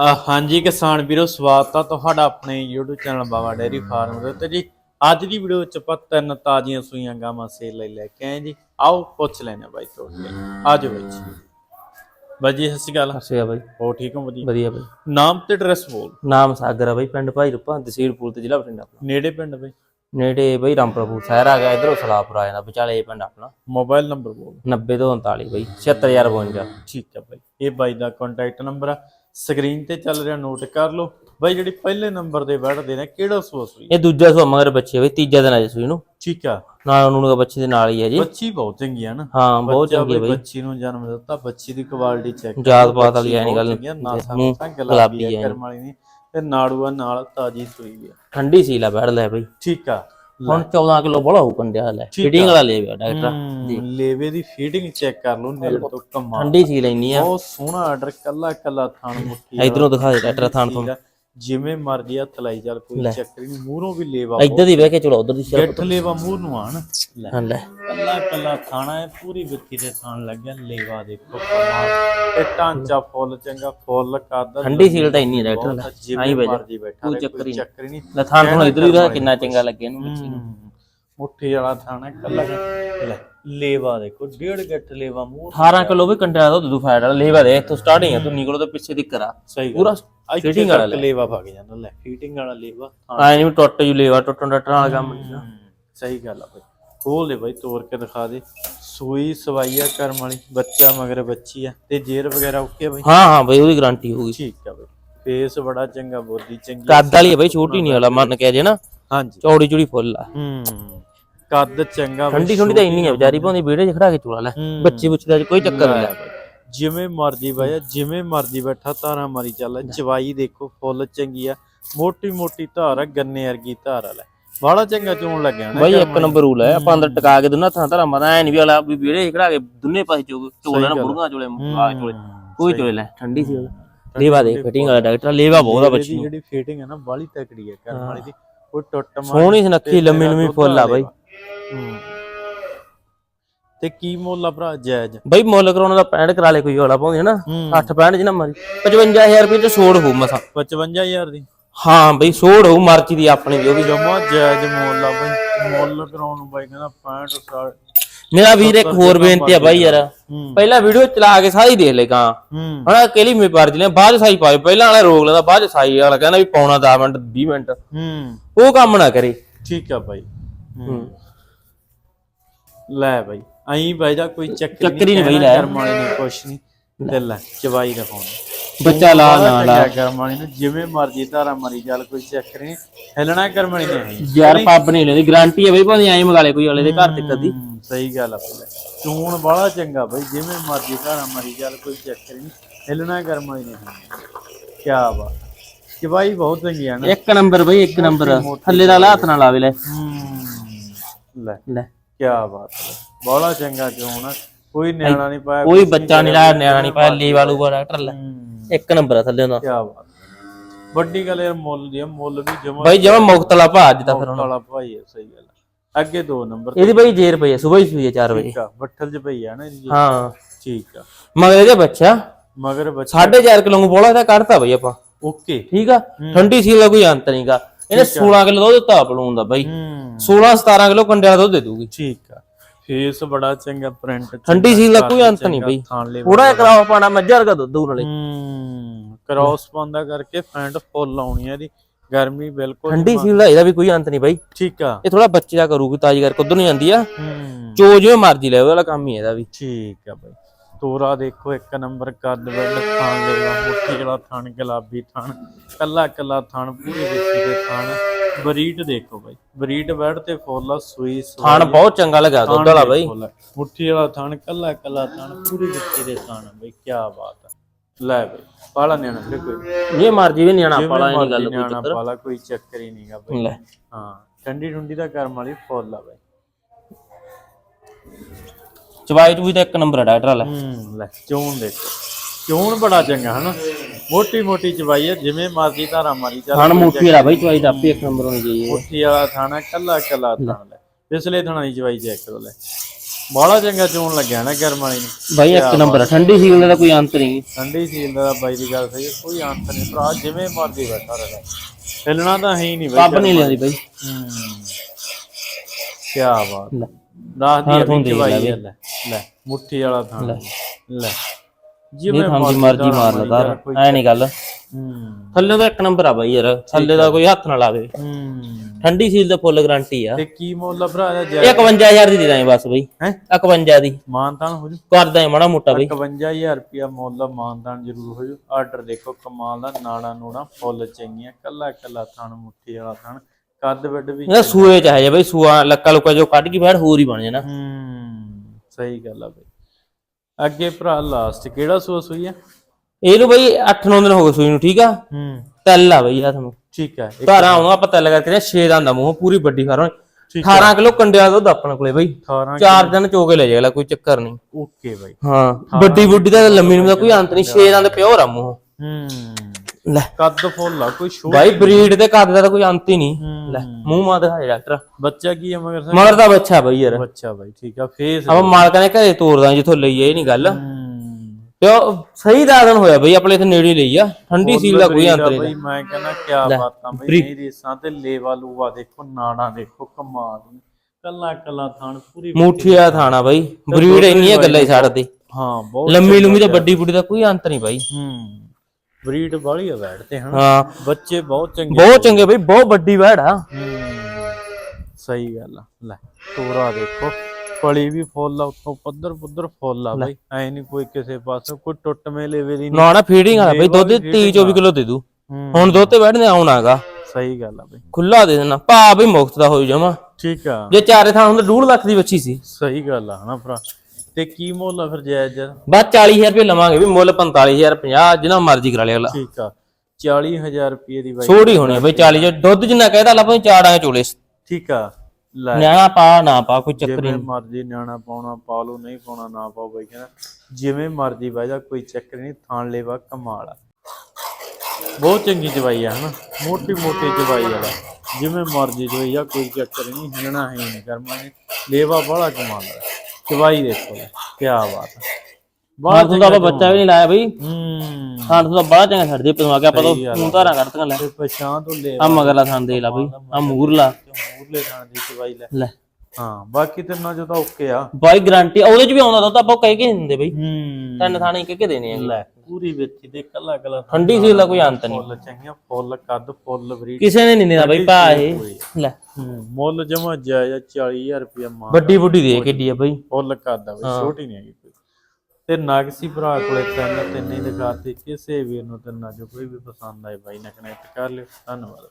ਹਾਂਜੀ ਕਿਸਾਨ ਵੀਰੋ ਸਵਾਗਤ ਆ ਤੁਹਾਡਾ ਆਪਣੇ YouTube channel Baba dairy farm ਦੇ ਉੱਤੇ ਜੀ। ਅੱਜ ਦੀ ਵੀਡੀਓ ਵਿੱਚ ਆਪਾਂ ਤਿੰਨ ਤਾਜ਼ੀਆਂ ਸੂਈਆਂ ਗਾਵਾਂ ਸੇਲ ਲਈ ਲੈ ਕੇ ਆਏ ਜੀ। ਆਓ ਪੁੱਛ ਲੈਣੇ ਬਾਈ ਤੋਂ ਆਜੋ ਬਾਈ ਜੀ। ਬਾਈ ਜੀ ਸਤਿ ਸ਼੍ਰੀ ਅਕਾਲ। ਬਾਈ। ਹੋ ਠੀਕ ਹੋ ਵਧੀਆ? ਵਧੀਆ ਬਾਈ। ਨਾਮ ਤੇ ਐਡਰੈਸ ਬੋਲ। ਨਾਮ ਸਾਗਰ ਆ ਬਾਈ ਪਿੰਡ ਭਾਈ ਰੂਪਾ ਤਹਿਸੀਲ ਫੂਲ ਤੇ ਜ਼ਿਲ੍ਹਾ ਬਠਿੰਡਾ ਆਪਣਾ। ਨੇੜੇ ਪਿੰਡ ਬਾਈ? ਨੇੜੇ ਬਾਈ ਰਾਮਪੁਰ ਸ਼ਹਿਰ ਆ ਗਿਆ ਇਧਰੋਂ ਸਲਾਪੁਰ ਆ ਜਾਂਦਾ ਵਿਚਾਲੇ ਪਿੰਡ ਆਪਣਾ। ਮੋਬਾਈਲ ਨੰਬਰ ਬੋਲ। 90 ਤੋਂ 39 ਬਾਈ 76052 ਠੀਕ ਹੈ ਬਾਈ। ਇਹ ਬਾਈ ਦਾ ਕੰਟੈਕਟ ਨੰਬਰ ਆ। ਸਕਰੀਨ ਤੇ ਚੱਲ ਰਿਹਾ ਨੋਟ ਕਰ ਲਓ। ਬਾਈ ਜਿਹੜੀ ਪਹਿਲੇ ਨੰਬਰ ਤੇ ਬੈਠਦੇ ਨੇ ਕਿਹੜਾ ਸੋਸ ਹੋਈ ਇਹ ਦੂਜਾ ਸੋ ਮਗਰ ਬੱਚੇ ਬਾਈ ਤੀਜਾ ਦਿਨ ਆ ਜਸੂਈ ਨੂੰ। ਠੀਕ ਆ। ਨਾਲ ਉਹਨੂੰ ਦਾ ਬੱਚੇ ਦੇ ਨਾਲ ਹੀ ਹੈ ਜੀ। ਬੱਚੀ ਬਹੁਤ ਚੰਗੀ ਆ ਨਾ। ਹਾਂ ਬਹੁਤ ਚੰਗੀ ਹੈ ਬਈ ਬੱਚੀ ਨੂੰ ਜਨਮ ਦਿੱਤਾ ਬੱਚੀ ਦੀ ਕੁਆਲਿਟੀ ਚੈੱਕ ਜਾਤ ਪਾਤ ਵਾਲੀ ਐ ਨੀ ਗੱਲ। ਨਾ ਮੂੰਹ ਸਾਂ ਗੁਲਾਬੀ ਕਰਮ ਵਾਲੀ ਨਹੀਂ ਤੇ ਨਾੜੂਆ ਨਾਲ ਤਾਜੀ ਸੂਈ ਆ। ਠੰਡੀ ਸੀ ਲਾ ਬੈਠ ਲੈ ਬਾਈ। ਠੀਕ ਆ। ਹੁਣ 14 ਕਿਲੋ ਬੜਾ ਹੋ ਕੰਡਿਆ ਹਲੇ ਫਿਟਿੰਗ ਵਾਲਾ ਲੈ ਗਿਆ ਡਾਕਟਰ ਹਮ, ਲੇਵੇ ਦੀ ਫੀਡਿੰਗ ਚੈੱਕ ਕਰ ਲਓ ਨੇੜ ਤੋਂ ਕਮਾਲ ਠੰਡੀ ਸੀ ਲੈਣੀ ਆ। ਬਹੁਤ ਸੋਹਣਾ ਆਰਡਰ ਕੱਲਾ ਕੱਲਾ ਥਾਣ ਮੁੱਠੀ ਇਧਰੋਂ ਦਿਖਾ ਦੇ ਡਾਕਟਰ ਥਾਣ ਤੋਂ ਜਿਵੇਂ ਮਰਜ਼ੀ ਹੱਥ ਲਾਈ ਚੱਲ ਕੋਈ ਚੱਕਰ ਨਹੀਂ ਮੂਹਰੋਂ ਵੀ ਲੇਵਾ ਇੱਧਰ ਦੀ ਬਹਿ ਕੇ ਚਲੋ ਉਧਰ ਦੀ ਸ਼ਰਟ ਗਿੱਠ ਲੇਵਾ ਮੂੰਹ ਨੂੰ ਆਣ ਹਾਂ ਲੈ। ਕੱਲਾ ਕੱਲਾ ਥਾਣਾ ਹੈ ਪੂਰੀ ਵਿੱਥੀ ਦੇ ਥਾਣ ਲੱਗਿਆ ਲੇਵਾ ਦੇਖੋ ਤੇ ਢਾਂਚਾ ਫੁੱਲ ਚੰਗਾ ਫੁੱਲ ਕਰਦਾ ਠੰਡੀ ਸੀਲ ਤਾਂ ਇੰਨੀ ਹੈ ਡਾਕਟਰ ਲੈ ਬਹੁਤ ਜਿਵੇਂ ਆਈ ਬਹਿ ਜਾ। ਮਰਜ਼ੀ ਬੈਠਾ ਕੋਈ ਰਹੇ, ਚੱਕਰ ਹੀ ਨਹੀਂ। ਚੱਕਰ ਨਹੀਂ। ਲੈ ਥਾਣ ਤੋਂ ਇਧਰ ਹੀ ਦਾ ਕਿੰਨਾ ਚੰਗਾ ਲੱਗਿਆ ਇਹਨੂੰ ਨੂੰ। ਮੁੱਠੀ ਵਾਲਾ ਥਾਣਾ ਕੱਲਾ ਲੈ ਲੇਵਾ ਦੇਖੋ ਡੇਢ ਗੱਠ ਲੇਵਾ ਮੂੰਹ 18 ਕਿਲੋ ਵੀ ਕੰਡਿਆ ਦਾ ਦੁੱਧ ਵਾਲਾ ਲੇਵਾ ਦੇ ਇੱਥੋਂ ਸਟਾਰਟਿੰਗ ਹੈ ਤੂੰ ਨਿਕਲੋ ਤੇ ਪਿੱਛੇ ਦੀ ਕਰਾ। ਸਹੀ ਪੂਰਾ ਫਿਟਿੰਗ ਵਾਲਾ ਲੇਵਾ ਭਗ ਜਾਂਦਾ ਲੈ ਫਿਟਿੰਗ ਵਾਲਾ ਲੇਵਾ ਹਾਂ, ਨਹੀਂ ਟੁੱਟ ਜੂ ਲੇਵਾ ਟੁੱਟਣ ਟੱਟਣ ਵਾਲਾ ਕੰਮ ਨਹੀਂ ਨਾ। ਸਹੀ ਗੱਲ ਆ ਬਈ। ਖੋਲ ਦੇ ਬਾਈ ਤੋੜ ਕੇ ਦਿਖਾ ਦੇ। ਸੂਈ ਸਵਾਈਆ ਕਰਮ ਵਾਲੀ ਬੱਚਾ ਮਗਰ ਬੱਚੀ ਆ ਤੇ ਜੇਰ ਵਗੈਰਾ ਓਕੇ ਆ ਬਈ? ਹਾਂ ਹਾਂ ਬਈ ਉਹਦੀ ਗਾਰੰਟੀ ਹੋਊਗੀ ਠੀਕ ਆ ਬਈ। ਫੇਸ ਬੜਾ ਚੰਗਾ ਬੋਦੀ ਚੰਗੀ ਆ। ਕੱਦ ਵਾਲੀ ਹੈ ਬਈ ਛੋਟੀ ਨਹੀਂ ਵਾਲਾ ਮੰਨ ਕੇ ਜੇ ਨਾ। ਹਾਂਜੀ। ਚੌੜੀ ਚੌੜੀ ਫੁੱਲ ਆ। ਹੂੰ ਕੱਦ ਚੰਗਾ ਬਈ, ਠੰਡੀ ਠੰਡੀ ਤਾਂ ਇੰਨੀ ਹੈ ਵਿਚਾਰੀ ਭਾਉਂਦੀ ਵੀੜੇ 'ਚ ਖੜਾ ਕੇ ਚੋਲਾ ਲੈ। ਹੂੰ। ਬੱਚੇ ਬੁੱਚੇ ਦਾ ਕੋਈ ਚੱਕਰ ਨਹੀਂ। ਲੈ ਬਾਈ। ਜਿਵੇਂ ਮਰਜ਼ੀ ਬਾਇਆ ਜਿਵੇਂ ਮਰਜ਼ੀ ਬੈਠਾ ਧਾਰਾਂ ਮਾਰੀ ਚੱਲ ਚਵਾਈ ਦੇਖੋ ਫੁੱਲ ਚੰਗੀ ਆ ਮੋਟੀ ਮੋਟੀ ਧਾਰ ਆ ਗੰਨੇ ਵਰਗੀ ਧਾਰ ਆ ਲੈ। ਬੜਾ ਚੰਗਾ ਚੋਣ ਲੱਗਿਆ ਨਾ ਬਈ ਇੱਕ ਨੰਬਰ ਰੂਲ ਹੈ ਆਪਾਂ ਅੰਦਰ ਟਕਾ ਕੇ ਦੋਨਾਂ ਥਾਂ ਧਰਾ ਮਦਾ ਐ ਨਹੀਂ ਵੀ ਵਾਲਾ ਵੀ ਵੀੜੇ ਖੜਾ ਕੇ ਦੋਨੇ ਪਾਸੇ ਚੋ ਚੋਲੇ ਨਾ ਬੁਰਗਾ ਚੋਲੇ ਆ ਚੋਲੇ। ਕੋਈ ਚੋਲੇ ਲੈ ਠੰਡੀ ਸੀ। ਲੇਵਾ ਦੇ ਫਿਟਿੰਗ ਵਾਲਾ ਡਾਕਟਰ ਲੇਵਾ ਬਹੁਤ ਆ ਬੱਚੀ ਜਿਹੜੀ ਫੀਟਿੰਗ ਹੈ ਨਾ ਬਾਲੀ ਤਕੜੀ ਹੈ ਕਰਮ ਵਾਲੀ ਦੀ। ਕੋਈ ਟੁੱਟ ਮਾਰ ਸੋਹਣੀ ਸੁਨੱਖੀ ਲੰਮੀ ਲੰਮੀ ਫੁੱਲ ਆ ਬਈ। ਹੂੰ। ਤੇ ਕੀ ਮੁੱਲ ਆ ਭਰਾ ਜਾਇਜ਼? ਬਈ ਮੁੱਲ ਕਰਾਉਣਾ ਦਾ 65 ਕਰਾ ਲੈ ਕੋਈ ਵਾਲਾ ਪਾਉਂਦੀ ਹੈ ਨਾ ਹੂੰ। 8 65 ਜਿਨਾ ਮਰਜ਼ੀ। 55000 ਰੁਪਏ ਤੇ ਛੋੜ ਹੋਊ ਮਸਾ। 55000 ਦੀ? ਹਾਂ ਬਈ ਛੋੜ ਹੋਊ ਮਰਜ਼ੀ ਦੀ ਆਪਣੀ ਉਹ ਵੀ। ਜਮਾ ਜਾਇਜ਼ ਮੁੱਲ ਆ ਬਈ। ਮੁੱਲ ਕਰਾਉਣ ਨੂੰ ਬਾਈ ਕਹਿੰਦਾ 65 60 ਮੇਰਾ ਵੀਰ ਇੱਕ ਹੋਰ ਬੇਨਤੀ ਆ ਬਾਈ ਯਾਰ। ਪਹਿਲਾਂ ਵੀਡੀਓ ਚਲਾ ਕੇ ਸਾਰੀ ਦੇਖ ਲੈ ਕਾਂ ਹੂੰ। ਹਣਾ ਅਕੇਲੀ ਮੇ ਪਾਰ ਜਲੇ ਬਾਅਦ ਸਾਈ ਪਾਏ ਪਹਿਲਾਂ ਵਾਲਾ ਰੋਕ ਲੈਂਦਾ ਬਾਅਦ ਸਾਈ ਵਾਲਾ ਕਹਿੰਦਾ ਵੀ ਪੌਣਾ 10 ਮਿੰਟ 20 ਮਿੰਟ। ਉਹ ਕੰਮ ਨਾ ਕਰੇ। ਠੀਕ ਆ ਬਾਈ। ਲੈ ਬਾਈ। ਅਹੀਂ ਬਾਈ ਦਾ ਕੋਈ ਚੱਕਰ ਚੱਕਰ ਹੀ ਨੀ ਬਾਈ ਲੈ। ਕਰਮ ਵਾਲੇ ਨੇ ਕੁਛ ਨਹੀਂ। ਤੇ ਲੈ ਚਵਾਈ ਦਿਖਾਉਣਾ। ਬੱਚਾ ਲਾ ਨਾ ਲਾ। ਕਰਮ ਵਾਲੀ ਨੂੰ ਜਿਵੇਂ ਮਰਜ਼ੀ ਧਾਰਾ ਮਰੀ ਚੱਲ ਕੋਈ ਚੱਕਰ ਨਹੀਂ। ਹਿਲਣਾ ਕਰਮ ਵਾਲੀ ਨੇ ਯਾਰ ਪੱਬ ਨਹੀਂ ਲੈਂਦੀ ਗਾਰੰਟੀ ਹੈ ਬਈ ਭਾਵੇਂ ਐਂ ਮੰਗਾ ਲੈ ਕੋਈ ਵਾਲੇ ਦੇ ਘਰ ਤੇ ਕਦੀ ਸਹੀ ਗੱਲ ਆ ਬਈ। ਚੂਣ ਬੜਾ ਚੰਗਾ ਬਈ ਜਿਵੇਂ ਮਰਜ਼ੀ ਧਾਰਾ ਮਰੀ ਚੱਲ ਕੋਈ ਚੱਕਰ ਨਹੀਂ। ਹਿਲਣਾ ਕਰਮ ਵਾਲੀ ਨੇ ਕੀ ਬਾਤ। ਚਵਾਈ ਬਹੁਤ ਚੰਗੀ ਆ ਨਾ। ਇੱਕ ਨੰਬਰ ਬਈ ਇੱਕ ਨੰਬਰ। ਥੱਲੇ ਦਾ ਹੱਥ ਨਾ ਲਾਵੇ ਲੈ। ਲੈ। ਕੀ ਬਾਤ। ਹੈ ਬੜਾ ਚੰਗਾ ਚੂਣ ਆ ਕੋਈ ਨਿਆਣਾ ਨਹੀਂ ਪਾਇਆ ਕੋਈ ਬੱਚਾ ਨਹੀਂ ਲਾਇਆ ਨਿਆਣਾ ਨਹੀਂ ਪਾਇਆ ਲੀ ਵਾਲੂ ਦਾ ਡਾਕਟਰ ਲੈ ਇੱਕ ਨੰਬਰ ਆ ਥੱਲੇ ਦਾ। ਕੀ ਬਾਤ ਵੱਡੀ ਗੱਲ ਯਾਰ ਮੁੱਲ ਦੀ ਆ ਮੁੱਲ ਵੀ ਜਮਾ ਬਈ ਜਮਾ ਮੁਕਤਲਾ ਭਾ ਅੱਜ ਦਾ ਫਿਰ ਹੁਣ। ਵਾਲਾ ਭਾਈ ਹੈ ਸਹੀ ਗੱਲ ਆ। ਅੱਗੇ ਦੋ ਨੰਬਰ ਇਹਦੀ ਬਈ ਜੇਰ ਪਈ ਹੈ ਸਵੇਰ ਹੀ ਸੂਈ ਹੈ 4 ਵਜੇ। ਠੀਕ ਆ ਬੱਠਲ ਚ ਪਈ ਆ ਨਾ ਇਹਦੀ ਹਾਂ। ਠੀਕ ਆ। ਮਗਰ ਇਹਦੇ ਬੱਚਾ। ਮਗਰ ਬੱਚਾ। 4.5 ਕਿਲੋ ਨੂੰ ਬੋਲਾ ਇਹਦਾ ਕੱਢਤਾ ਬਈ ਆਪਾਂ। ਓਕੇ। ਠੀਕ ਆ? ਠੰਡੀ ਸੀ ਦਾ ਕੋਈ ਅੰਤ ਨਹੀਂਗਾ ਇਹਨੇ 16 ਕਿਲੋ ਦੁੱਧ ਦਿੱਤਾ ਪਲੂਨ ਦਾ ਬਾਈ। ਹੂੰ। 16 17 ਕਿਲੋ ਕੰਡਿਆਂ ਦਾ ਦੁੱਧ ਦੇ ਦੂਗੀ। ਠੀਕ ਆ। ਫੇਸ ਬੜਾ ਚੰਗਾ ਪ੍ਰਿੰਟ ਠੰਡੀ ਸੀ ਦਾ ਕੋਈ ਅੰਤ ਨਹੀਂ ਬਈ। ਥੋੜਾ ਜਿਹਾ ਕਰਾਵਾ ਪਾਣਾ ਮੱਝਾਂ ਵਰਗਾ ਦੁੱਧ ਨਾਲੇ ਹੂੰ ਕ੍ਰਾਸ ਪਾਉਂਦਾ ਕਰਕੇ ਫੈਂਟ ਫੁੱਲ ਆਉਣੀ ਆ ਇਹਦੀ। ਗਰਮੀ ਬਿਲਕੁਲ ਠੰਡੀ ਸੀ ਦਾ ਇਹਦਾ ਵੀ ਕੋਈ ਅੰਤ ਨਹੀਂ ਬਾਈ। ਠੀਕ ਆ। ਇਹ ਥੋੜਾ ਬੱਚੇ ਦਾ ਕਰੂਗੀ ਤਾਜੀ ਕਰਕੇ ਉਧਰ ਨੂੰ ਜਾਂਦੀ ਆ। ਹੂੰ। ਚੋ ਜਿਵੇਂ ਮਰਜ਼ੀ ਲੈ ਉਹ ਵਾਲਾ ਕੰਮ ਹੀ ਇਹਦਾ ਵੀ। ਠੀਕ ਆ ਬਈ। ਤੋਰਾ ਦੇਖੋ ਇੱਕ ਨੰਬਰ ਕੱਦ ਵੱਡ ਥਾਣ ਲੈਗਾ ਮੁੱਠੀ ਵਾਲਾ ਥਣ ਗੁਲਾਬੀ ਥਣ ਕੱਲਾ ਕੱਲਾ ਥਣ ਪੂਰੀ ਵਿੱਚੀ ਦੇ ਥਣ। ਬਰੀਟ ਦੇਖੋ ਬਈ ਬਰੀਟ ਬੈਡ ਤੇ ਫੁੱਲ ਸੂਈ ਸੂਈ। ਖਾਣ ਬਹੁਤ ਚੰਗਾ ਲੱਗਾ ਦੁੱਧ ਵਾਲਾ ਬਾਈ। ਮੁੱਠੀ ਵਾਲਾ ਥਣ ਕੱਲਾ ਕੱਲਾ ਥਣ ਪੂਰੀ ਵਿੱਚੀ ਦੇ ਥਣ ਬਈ ਕੀ ਬਾਤ ਆ। ਲੈ ਬਈ ਪਾਲਾ ਨਿਆਣਾ ਫਿਰ ਕੋਈ। ਇਹ ਮਰਜ਼ੀ ਵੀ ਨਿਆਣਾ ਪਾਲਾ ਇਹ ਗੱਲ ਕੋਈ ਚੱਕਰ। ਪਾਲਾ ਕੋਈ ਚੱਕਰ ਹੀ ਨਹੀਂਗਾ ਬਈ। ਲੈ। ਹਾਂ ਠੰਡੀ ਠੰਡੀ ਦਾ ਕਰਮ ਵਾਲੀ ਫੁੱਲ ਆ ਬਈ। ਚਵਾਈ ਚੂਈ ਤਾਂ ਇੱਕ ਨੰਬਰ ਆ ਡਾਕਟਰ ਵਾਲਾ। ਹੂੰ ਲੈ ਚੋਣ ਦੇਖੋ। ਚੋਣ ਬੜਾ ਚੰਗਾ ਹਨਾ? ਮੋਟੀ ਮੋਟੀ ਚਵਾਈ ਹੈ ਜਿਵੇਂ ਮਰਜ਼ੀ ਧਾਰਾ ਮਾਰੀ ਚੱਲ। ਖਾਣ ਮੋਟੀ ਵਾਲਾ ਬਾਈ ਚਵਾਈ ਦਾ ਆਪੇ ਇੱਕ ਨੰਬਰ ਹੋਣੀ ਚਾਹੀਏ ਮੁੱਠੀ ਵਾਲਾ ਥਾਣਾ ਕੱਲਾ ਕੱਲਾ ਥਾਣਾ ਲੈ। ਪਿਛਲੇ ਥਾਣਾ ਦੀ ਚਵਾਈ ਚੈੱਕ ਕਰੋ ਲੈ। ਬਾਲਾ ਚੰਗਾ ਚੋਣ ਲੱਗਿਆ ਨਾ ਗਰਮ ਵਾਲੀ ਨੂੰ। ਬਾਈ ਇੱਕ ਨੰਬਰ ਠੰਡੀ ਸੀਲ ਦਾ ਕੋਈ ਅੰਤ ਨਹੀਂ। ਠੰਡੀ ਸੀਲ ਦਾ ਬਾਈ ਦੀ ਗੱਲ ਸਹੀ ਹੈ, ਕੋਈ ਅੰਤ ਨਹੀਂ। ਭਰਾ ਜਿਵੇਂ ਮਰਜ਼ੀ ਬੈਠਾ ਰਹੇ ਹਿੱਲਣਾ ਤਾਂ ਹੈ ਹੀ ਨਹੀਂ ਬਾਈ ਪੱਬ ਨਹੀਂ ਲਿਆਂਦੀ ਬਾਈ। ਕੀ ਬਾਤ ਦੱਸ ਦੀ ਚਵਾਈ ਲੈ ਮੁੱਠੀ ਵਾਲਾ ਥਾਂ ਲੈ। ਜਿਵੇਂ ਦੀ ਮਰਜ਼ੀ ਮਾਰ ਲਾ ਤਾਰ ਐ ਨਹੀਂ ਗੱਲ। ਹੂੰ। ਥੱਲੇ ਦਾ ਇੱਕ ਨੰਬਰ ਆ ਬਾਈ ਯਾਰ ਥੱਲੇ ਦਾ ਕੋਈ ਹੱਥ ਨਾ ਲਾਵੇ। ਹੂੰ। ਠੰਡੀ ਸੀਲ ਦਾ ਫੁੱਲ ਗਾਰੰਟੀ ਆ। ਤੇ ਕੀ ਮੁੱਲ ਆ ਭਰਾ ਦਾ ਇਹ ਜੈ 51000 ਦੀ ਦੇ ਦਾਂਗੇ ਬਸ ਬਾਈ। ਹੈ? 51 ਦੀ। ਮਾਨਤਾਨ ਹੋ ਜੂ। ਕਰਦਾ ਮਾੜਾ ਮੋਟਾ ਬਾਈ। 51000 ਰੁਪਿਆ ਮੁੱਲ ਆ, ਮਾਨਤਾਨ ਜ਼ਰੂਰ ਹੋ ਜੂ। ਆਰਡਰ ਦੇਖੋ ਕਮਾਲ ਦਾ ਨਾੜਾ ਨੂੜਾ ਫੁੱਲ ਚੰਗੀਆਂ। ਕੱਲਾ ਕੱਲਾ ਥਣ ਮੁੱਠੀ ਵਾਲਾ ਥਣ। ਕੱਦ ਵੱਡ ਵੀ ਇਹਦਾ ਸੂਏ ਚ ਹੈ ਜੇ ਬਾਈ ਸੂਆ ਲੱਕਾ ਲੁੱਕਾ ਜੋ ਕੱਢ ਕੇ ਬੈਠ ਹੋਰ ਹੀ ਬਣ ਜਾਣਾ। ਹੂੰ। ਸਹੀ ਗੱਲ ਆ ਬਈ। ਅੱਗੇ ਭਰਾ ਲਾਸਟ ਕਿਹੜਾ ਸੂਸ ਹੋਈ ਆ? ਇਹਨੂੰ ਬਾਈ 8-9 ਦਿਨ ਹੋ ਗਏ ਸੂਈ ਨੂੰ ਠੀਕ ਆ? ਹੂੰ। ਤੈਲ ਆ ਬਾਈ ਆ ਤੁਹਾਨੂੰ ਠੀਕ ਇੱਕ ਘਰ ਆਉਣਾ ਆਪਾਂ ਤੈਲ ਕਰਕੇ ਨਾ 6 ਦਾ ਦਾ ਮੂੰਹ ਪੂਰੀ ਵੱਡੀ ਠੀਕ 18 ਕਿਲੋ ਕੰਡਿਆਂ ਦਾ ਦੁੱਧ ਆਪਣੇ ਕੋਲੇ ਬਾਈ। 18 ਚਾਰ ਦਿਨ ਚੋਕੇ ਲੈ ਜਾਏਗਾ ਕੋਈ ਚੱਕਰ ਨਹੀਂ। ਓਕੇ ਬਾਈ। ਹਾਂ ਵੱਡੀ ਬੁੱਢੀ ਦਾ ਲੰਮੀ ਨੂੰ ਦਾ ਕੋਈ ਅੰਤ ਨਹੀਂ 6 ਦਾ ਪਿਓਰ ਆ ਮੂੰਹ। ਹੂੰ। ਲੈ। ਕੱਦ ਫੁੱਲ ਆ ਕੋਈ ਸ਼ੋ ਬਾਈ ਬਰੀਡ ਤੇ ਕੱਦ ਦਾ ਤਾਂ ਕੋਈ ਅੰਤ ਹੀ ਨਹੀਂ। ਲੈ ਮੂੰਹ ਮਾ ਦਿਖਾਏ ਡਾਕਟਰ। ਬੱਚਾ ਕੀ ਹੈ ਮਗਰ ਸਰ ਮਗਰ ਦਾ ਬੱਚਾ ਬਾਈ ਯਾਰ। ਬੱਚਾ ਬਾਈ ਠੀਕ ਆ ਫੇਸ ਆਪਾਂ ਮਾਲਕਾਂ ਨੇ ਘਰੇ ਤੋਰਦਾ ਜਿੱਥੋਂ ਲਈ ਇਹ ਨਹੀਂ ਗੱਲ। ਤੇ ਉਹ ਸਹੀ ਦਾ ਦਿਨ ਹੋਇਆ ਬਈ ਆਪਣੇ ਇੱਥੇ ਨੇੜੇ ਲਈ ਆ। ਠੰਡੀ ਸੀਲ ਦਾ ਕੋਈ ਅੰਤ ਨਹੀਂ ਬਈ ਮੈਂ ਕਹਿੰਦਾ ਕੀ ਬਾਤਾਂ ਬਈ ਨਹੀਂ ਰੇਸਾਂ ਤੇ ਲੇਵਾ ਲੂਵਾ ਦੇਖੋ ਨਾੜਾਂ ਦੇਖੋ ਕਮਾਲ ਕੱਲਾ ਕੱਲਾ ਥਣ ਪੂਰੀ ਮੂਠੀਆ ਥਾਣਾ ਬਾਈ। ਬਰੀਡ ਇੰਨੀ ਆ ਗੱਲਾਂ ਹੀ ਛੱਡਦੀ ਹਾਂ ਬਹੁਤ ਲੰਮੀ ਲੰਮੀ ਤਾਂ ਵੱਡੀ ਬੁੱਢੀ ਦਾ ਕੋਈ ਅੰਤ ਨਹੀਂ ਬਾਈ। ਹੂੰ। ਬਰੀਡ ਵਾਲੀ ਆ ਬੈਠਦੇ ਹਨ? ਹਾਂ। ਬੱਚੇ ਬਹੁਤ ਚੰਗੇ ਬਹੁਤ ਚੰਗੇ ਬਈ ਬਹੁਤ ਵੱਡੀ ਵੈੜ ਆ। ਸਹੀ ਗੱਲ ਆ। ਲੈ ਤੋਰਾ ਦੇਖੋ। ਫਲੀ ਵੀ ਫੁੱਲ ਆ ਉੱਤੋਂ ਪੱਧਰ ਪੁੱਧਰ ਫੁੱਲ ਆ ਬਈ। ਐ ਨਹੀਂ ਕੋਈ ਕਿਸੇ ਪਾਸੋਂ ਕੋਈ ਟੁੱਟ ਮੇਲੇ ਵੇਰੀ ਨਹੀਂ ਨਾ ਨਾ ਫੀਡਿੰਗ ਵਾਲਾ। ਬਈ ਦੁੱਧ 23 24 ਕਿਲੋ ਦੇ ਦੂ। ਹੁਣ ਦੁੱਧ ਤੇ ਬੈਠਨੇ ਆਉਣਾਗਾ ਸਹੀ ਗੱਲ ਆ ਬਈ। ਖੁੱਲਾ ਦੇ ਦੇਣਾ। ਭਾ ਬਈ ਮੁਫਤ ਦਾ ਹੋ ਜਾਵਾਂ ਠੀਕ ਆ। ਜੇ ਚਾਰੇ ਥਾਂ ਹੁੰਦਾ 2 ਲੱਖ ਦੀ ਬੱਚੀ ਸੀ। ਸਹੀ ਗੱਲ ਆ ਹਨਾ ਭਰਾ? ਤੇ ਕੀ ਮੁੱਲ ਆ ਫਿਰ ਜਾਇਜ਼? ਜਿਹਾ? ਬਸ 40000 ਰੁਪਏ ਲਵਾਂਗੇ ਵੀ ਮੁੱਲ 45000 50 ਜਿੰਨਾ ਮਰਜ਼ੀ ਕਰਾ ਲਿਆ ਅਗਲਾ। ਠੀਕ ਆ। 40000 ਰੁਪਏ ਦੀ ਬਾਈ। ਛੋੜੀ ਹੋਣੀ ਆ ਬਈ 40 ਜੇ ਦੁੱਧ ਜਿੰਨਾ ਕਹਿਦਾ ਲੱਭਾਂ ਚਾੜਾਂਗੇ ਚੋਲੇ। ਠੀਕ ਆ। ਲੈ। ਨਿਆਣਾ ਪਾ ਨਾ ਪਾ ਕੋਈ ਚੱਕਰ ਜਿਵੇਂ ਨਹੀਂ। ਮਰਜ਼ੀ ਨਿਆਣਾ ਪਾਉਣਾ ਪਾ ਲਓ ਨਹੀਂ ਪਾਉਣਾ ਨਾ ਪਾਓ ਬਾਈ ਕਹਿੰਦਾ। ਜਿਵੇਂ ਮਰਜ਼ੀ ਬਾਈ ਦਾ ਕੋਈ ਚੱਕਰ ਨਹੀਂ ਥਾਣ ਲੈਵਾ ਕਮਾਲ ਆ। ਬਹੁਤ ਚੰਗੀ ਜਵਾਈ ਆ ਹਨਾ? ਮੋਟੀ ਮੋਟੀ ਜਵਾਈ ਵਾਲਾ ਜਿਵੇਂ ਮਰਜ਼ੀ ਜਵਾਈ ਆ ਕੋਈ ਚੱਕਰ ਨਹੀਂ ਹਿਲਣਾ ਹੈ ਨਹੀਂ ਕਰਮਾ ਨੇ ਲੇਵਾ ਬੜਾ ਕਮਾਲ ਦਾ ਜਵਾਈ ਦੇਖੋ ਕੀ ਬਾਤ ਆ ਬਾਹਰ ਤੋਂ ਤਾਂ ਬੱਚਾ ਵੀ ਨਹੀਂ ਲਾਇਆ ਬਈ। ਹੂੰ। ਖਾਣ ਤੋਂ ਤਾਂ ਬੜਾ ਚੰਗਾ ਛੱਡ ਦੇ ਪਦਮਾ ਕੇ ਆਪਾਂ ਤਾਂ ਤੂੰ ਧਾਰਾਂ ਕੱਢਤੀਆਂ ਲੈ। ਤੇ ਪਛਾਣ ਤੋਂ ਲੈ ਆ ਮਗਰਲਾ ਥਾਂ ਦੇ ਲਾ ਬਈ ਆ ਮੂਰਲਾ। ਮੂਰਲੇ ਥਾਣ ਦੀ ਜਵਾਈ ਲੈ। ਲੈ। ਹਾਂ ਬਾਕੀ ਤੇ ਨਾ ਜੋ ਤਾਂ ਓਕੇ ਆ। ਬਾਈ ਗਾਰੰਟੀ ਉਹਦੇ ਚ ਵੀ ਆਉਂਦਾ ਦੁੱਧ ਆਪਾਂ ਕਹਿ ਕੇ ਦਿੰਦੇ ਬਈ। ਹੂੰ। ਤਿੰਨ ਥਾਣੇ ਕਹਿ ਕੇ ਦੇਣੇ ਆ ਲੈ ਪੂਰੀ ਵਿੱਚ ਦੇ ਕੱਲਾ ਕੱਲਾ ਠੰਡੀ ਸੀ ਦਾ ਕੋਈ ਅੰਤ ਨਹੀਂ। ਫੁੱਲ ਚੰਗੀਆਂ ਫੁੱਲ ਕੱਦ ਫੁੱਲ ਬਰੀਡ। ਕਿਸੇ ਨੇ ਨਹੀਂ ਦੇਣਾ ਬਈ ਭਾ ਇਹ। ਲੈ। ਹੂੰ ਮੁੱਲ ਜਮਾ ਜਾਇਆ 40000 ਰੁਪਇਆ ਮਾਂ ਵੱਡੀ ਬੁੱਢੀ ਦੇ ਕਿੱਡੀ ਆ ਬਈ। ਫੁੱਲ ਆ ਬਈ ਛੋਟੀ ਨਹੀਂ ਹੈਗੀ ਕੋਈ। ਤੇ ਨਾਗਸੀ ਭਰਾ ਕੋਲੇ ਤਿੰਨ ਤਿੰਨ ਦਿਖਾਤੇ ਕਿਸੇ ਵੀਰ ਨੂੰ ਤਿੰਨਾਂ ਚੋਂ ਕੋਈ ਵੀ ਪਸੰਦ ਆਏ ਬਾਈ ਨਾਲ ਕਨੈਕਟ ਕਰ ਲਿਓ। ਧੰਨਵਾਦ।